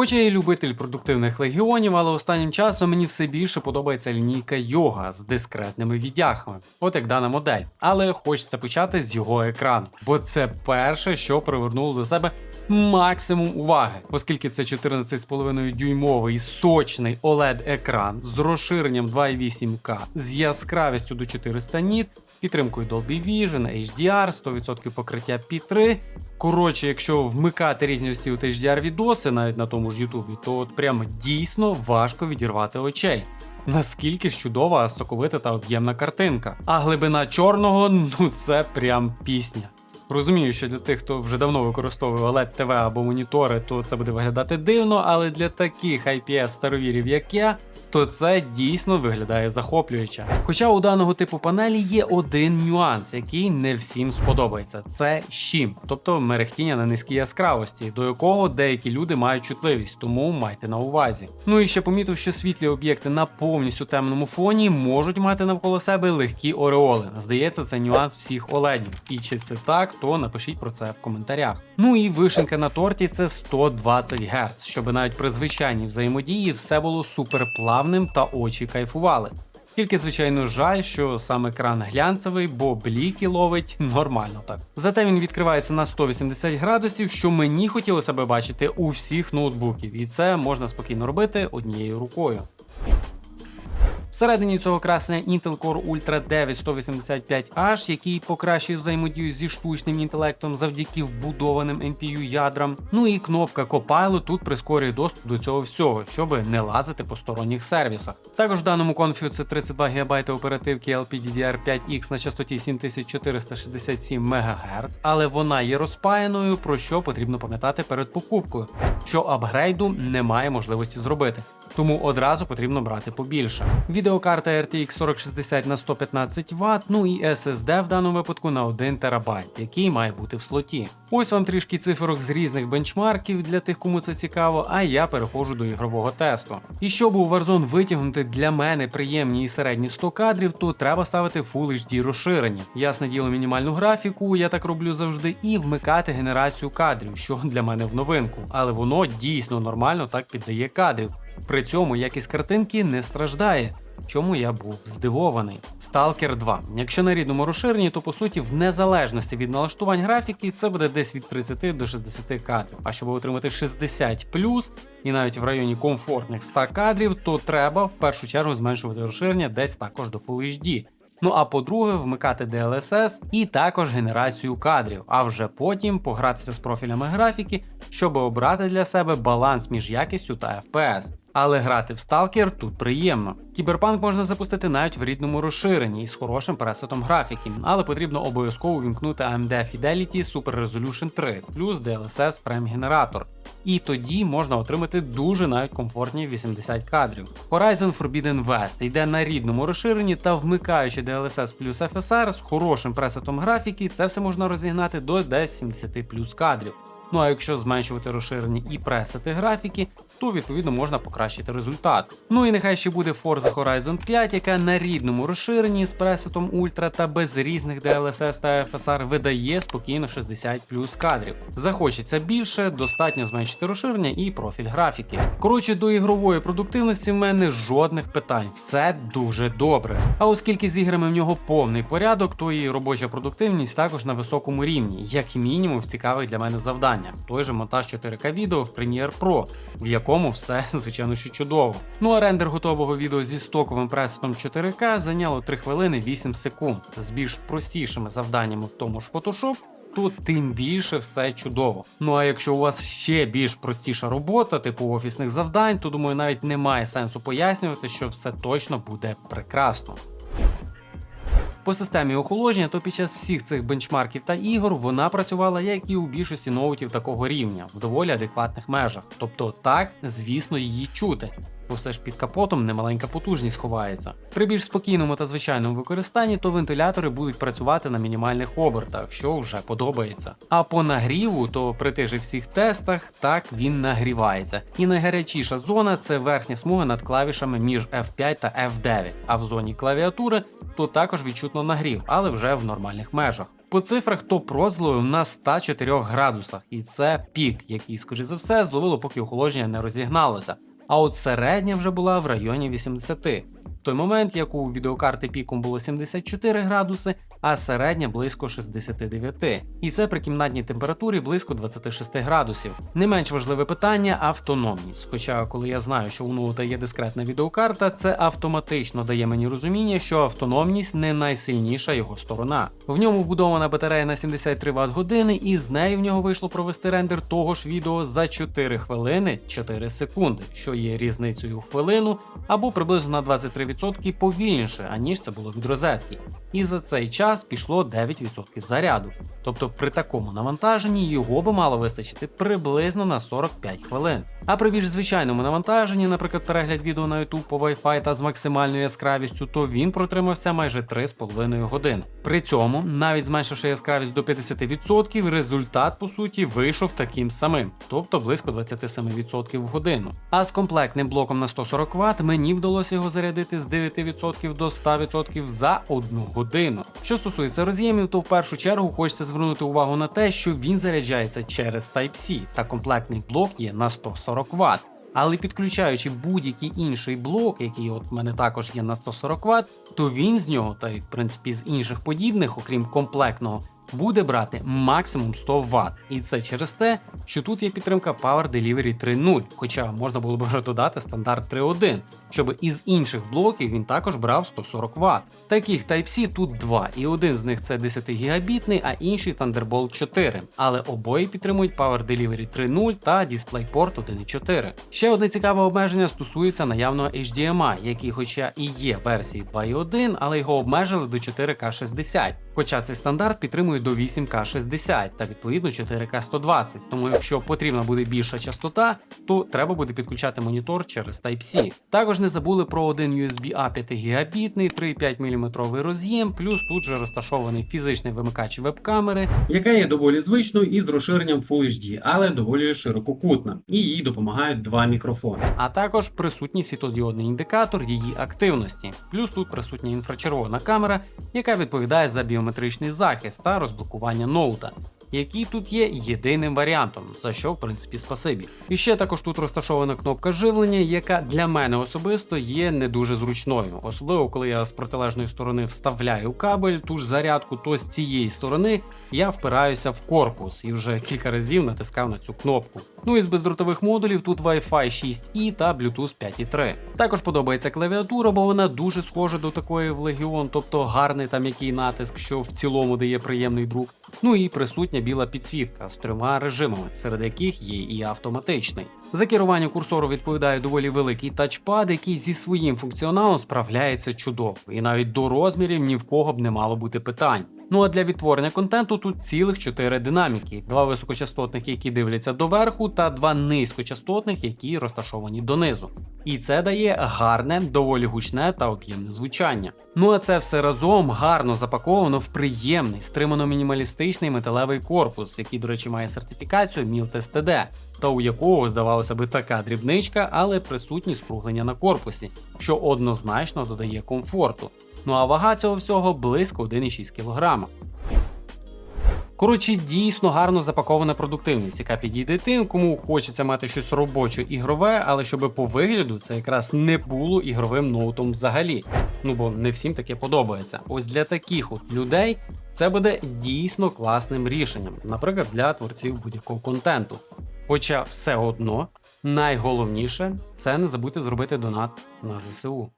Хоч я і любитель продуктивних легіонів, але останнім часом мені все більше подобається лінійка йога з дискретними віддяхами, от як дана модель. Але хочеться почати з його екрану, бо це перше, що привернуло до себе максимум уваги, оскільки це 14,5 дюймовий сочний oled екран з розширенням 2,8К, з яскравістю до 400 ніт, підтримкою Dolby Vision, HDR, 100% покриття P3. Коротше, якщо вмикати різні ось ці hdr відоси навіть на тому ж Ютубі, то от прямо дійсно важко відірвати очей. Наскільки ж чудова, соковита та об'ємна картинка. А глибина чорного ну це прям пісня. Розумію, що для тих, хто вже давно використовує OLED TV або монітори, то це буде виглядати дивно, але для таких IPS старовірів, як я, то це дійсно виглядає захоплююче. Хоча у даного типу панелі є один нюанс, який не всім сподобається: це щім, тобто мерехтіння на низькій яскравості, до якого деякі люди мають чутливість, тому майте на увазі. Ну і ще помітив, що світлі об'єкти на повністю темному фоні можуть мати навколо себе легкі ореоли. Здається, це нюанс всіх OLED. І чи це так, то напишіть про це в коментарях. Ну і вишенька на торті це 120 Гц, щоб навіть при звичайній взаємодії все було суперплавним та очі кайфували. Тільки, звичайно, жаль, що сам екран глянцевий, бо бліки ловить нормально так. Зате він відкривається на 180 градусів, що мені хотілося би бачити у всіх ноутбуків, і це можна спокійно робити однією рукою. Всередині цього красення Intel Core Ultra 9 185H, який покращує взаємодію зі штучним інтелектом завдяки вбудованим NPU ядрам. Ну і кнопка Copilot тут прискорює доступ до цього всього, щоб не лазити по сторонніх сервісах. Також в даному конфігу це 32 ГБ оперативки LPDDR5X на частоті 7467 МГц, але вона є розпаяною, про що потрібно пам'ятати перед покупкою, що апгрейду немає можливості зробити тому одразу потрібно брати побільше. Відеокарта RTX 4060 на 115 Вт, ну і SSD в даному випадку на 1 ТБ, який має бути в слоті. Ось вам трішки циферок з різних бенчмарків для тих, кому це цікаво, а я переходжу до ігрового тесту. І щоб у Warzone витягнути для мене приємні і середні 100 кадрів, то треба ставити Full HD розширення. Ясне діло, мінімальну графіку, я так роблю завжди, і вмикати генерацію кадрів, що для мене в новинку, але воно дійсно нормально так піддає кадрів. При цьому якість картинки не страждає. Чому я був здивований? Stalker 2. Якщо на рідному розширенні, то по суті, в незалежності від налаштувань графіки, це буде десь від 30 до 60 кадрів. А щоб отримати 60 і навіть в районі комфортних 100 кадрів, то треба в першу чергу зменшувати розширення десь також до Full HD. Ну а по-друге, вмикати DLSS і також генерацію кадрів, а вже потім погратися з профілями графіки, щоб обрати для себе баланс між якістю та FPS. Але грати в Stalker тут приємно. Кіберпанк можна запустити навіть в рідному розширенні із хорошим пересетом графіки, але потрібно обов'язково вімкнути AMD Fidelity Super Resolution 3 плюс DLSS Generator. І тоді можна отримати дуже навіть комфортні 80 кадрів. Horizon Forbidden West йде на рідному розширенні та вмикаючи DLSS плюс FSR з хорошим пресетом графіки, це все можна розігнати до десь 70 плюс кадрів. Ну а якщо зменшувати розширення і пресети графіки, то відповідно можна покращити результат. Ну і нехай ще буде Forza Horizon 5, яка на рідному розширенні з пресетом Ультра та без різних DLSS та FSR видає спокійно 60 плюс кадрів. Захочеться більше, достатньо зменшити розширення і профіль графіки. Коротше, до ігрової продуктивності в мене жодних питань, все дуже добре. А оскільки з іграми в нього повний порядок, то і робоча продуктивність також на високому рівні, як мінімум в цікавих для мене завдання. Той же монтаж 4К відео в Premiere Pro, в якому все звичайно що чудово. Ну а рендер готового відео зі стоковим пресетом 4К зайняло 3 хвилини 8 секунд з більш простішими завданнями в тому ж Photoshop, Тут тим більше все чудово. Ну а якщо у вас ще більш простіша робота, типу офісних завдань, то думаю, навіть немає сенсу пояснювати, що все точно буде прекрасно. По системі охолодження, то під час всіх цих бенчмарків та ігор вона працювала, як і у більшості ноутів такого рівня, в доволі адекватних межах. Тобто так, звісно, її чути бо все ж під капотом немаленька потужність ховається. При більш спокійному та звичайному використанні, то вентилятори будуть працювати на мінімальних обертах, що вже подобається. А по нагріву, то при тих же всіх тестах так він нагрівається. І найгарячіша зона це верхня смуга над клавішами між F5 та F9, а в зоні клавіатури то також відчутно нагрів, але вже в нормальних межах. По цифрах топ розлою на 104 градусах, і це пік, який, скоріше за все, зловило, поки охолодження не розігналося. А от середня вже була в районі 80. Той момент, як у відеокарти піком було 74 градуси, а середня близько 69. І це при кімнатній температурі близько 26 градусів. Не менш важливе питання автономність. Хоча, коли я знаю, що у ноута є дискретна відеокарта, це автоматично дає мені розуміння, що автономність не найсильніша його сторона. В ньому вбудована батарея на 73 Вт години, і з нею в нього вийшло провести рендер того ж відео за 4 хвилини 4 секунди, що є різницею в хвилину або приблизно на 23% повільніше, аніж це було від розетки. І за цей час пішло 9% заряду. Тобто при такому навантаженні його би мало вистачити приблизно на 45 хвилин. А при більш звичайному навантаженні, наприклад, перегляд відео на YouTube по Wi-Fi та з максимальною яскравістю, то він протримався майже 3,5 години. При цьому, навіть зменшивши яскравість до 50%, результат по суті вийшов таким самим, тобто близько 27% в годину. А з комплектним блоком на 140 Вт мені вдалося його зарядити з 9% до 100% за одну годину. Що стосується роз'ємів, то в першу чергу хочеться звернути увагу на те, що він заряджається через Type-C, та комплектний блок є на 140 Вт. Але підключаючи будь-який інший блок, який от в мене також є на 140 Вт, то він з нього, та й в принципі з інших подібних, окрім комплектного, буде брати максимум 100 Вт. І це через те, що тут є підтримка Power Delivery 3.0, хоча можна було б вже додати стандарт 3.1, щоб із інших блоків він також брав 140 Вт. Таких Type-C тут два, і один з них це 10 гігабітний, а інший Thunderbolt 4. Але обоє підтримують Power Delivery 3.0 та DisplayPort 1.4. Ще одне цікаве обмеження стосується наявного HDMI, який, хоча і є версії 2.1, але його обмежили до 4К60. Хоча цей стандарт підтримує до 8К60 та відповідно 4К120. Тому якщо потрібна буде більша частота, то треба буде підключати монітор через Type-C. Також не забули про один USB A 5 гігабітний, 3,5 мм роз'єм, плюс тут же розташований фізичний вимикач веб-камери, яка є доволі звичною і з розширенням Full HD, але доволі ширококутна, і їй допомагають два мікрофони. А також присутній світлодіодний індикатор її активності. Плюс тут присутня інфрачервона камера, яка відповідає за біометричний захист та розблокування ноута. Який тут є єдиним варіантом, за що в принципі спасибі. І ще також тут розташована кнопка живлення, яка для мене особисто є не дуже зручною, особливо коли я з протилежної сторони вставляю кабель, ту ж зарядку, то з цієї сторони я впираюся в корпус і вже кілька разів натискав на цю кнопку. Ну і з бездротових модулів тут Wi-Fi 6E та Bluetooth 5.3. Також подобається клавіатура, бо вона дуже схожа до такої в Legion, тобто гарний там який натиск, що в цілому дає приємний друк. Ну і присутня біла підсвітка з трьома режимами, серед яких є і автоматичний. За керування курсору відповідає доволі великий тачпад, який зі своїм функціоналом справляється чудово, і навіть до розмірів ні в кого б не мало бути питань. Ну а для відтворення контенту тут цілих 4 динаміки: два високочастотних, які дивляться доверху, та два низькочастотних, які розташовані донизу. І це дає гарне, доволі гучне та об'ємне звучання. Ну а це все разом гарно запаковано в приємний, стримано мінімалістичний металевий корпус, який, до речі, має сертифікацію MILT STD, та у якого здавалося би така дрібничка, але присутні скруглення на корпусі, що однозначно додає комфорту. Ну а вага цього всього близько 1,6 кг. Коротше, дійсно гарно запакована продуктивність, яка підійде тим, кому хочеться мати щось робоче ігрове, але щоб по вигляду це якраз не було ігровим ноутом взагалі. Ну бо не всім таке подобається. Ось для таких от людей це буде дійсно класним рішенням, наприклад, для творців будь-якого контенту. Хоча все одно найголовніше це не забудьте зробити донат на ЗСУ.